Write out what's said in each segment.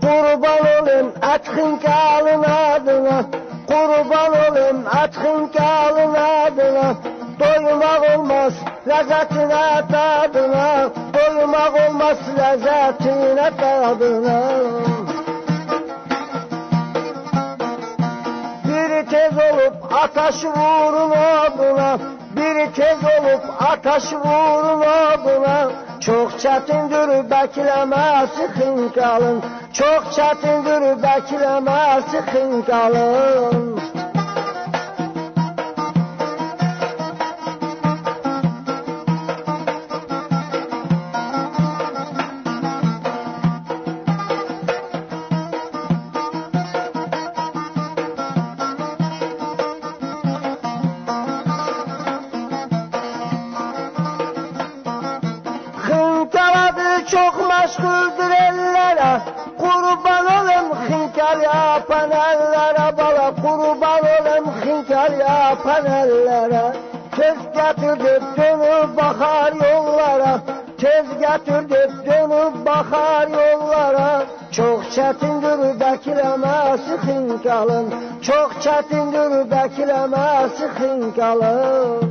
Kurban olayım atkın kalın adına. Kurban olayım atkın kalın adına. Doymak olmaz lezzetine tadına Doymak olmaz lezzetine tadına Biri tez olup ataş vurun oduna Biri tez olup ataş vurun oduna Çok çetindir bekleme sıkın kalın. Çok çetindir bekleme sıkın kalın çok meşguldür ellere Kurban olayım hınkal yapan ellere Bala kurban olayım hınkal yapan ellere. Tez getirdi dönüp bakar yollara Tez getirdi dönüp bakar yollara. Çok çetindir beklemesi hınkalın Çok çetindir beklemesi hınkalın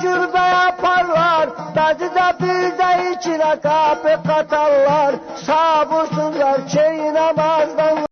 cürbe yaparlar Bazı da bir de içine kapı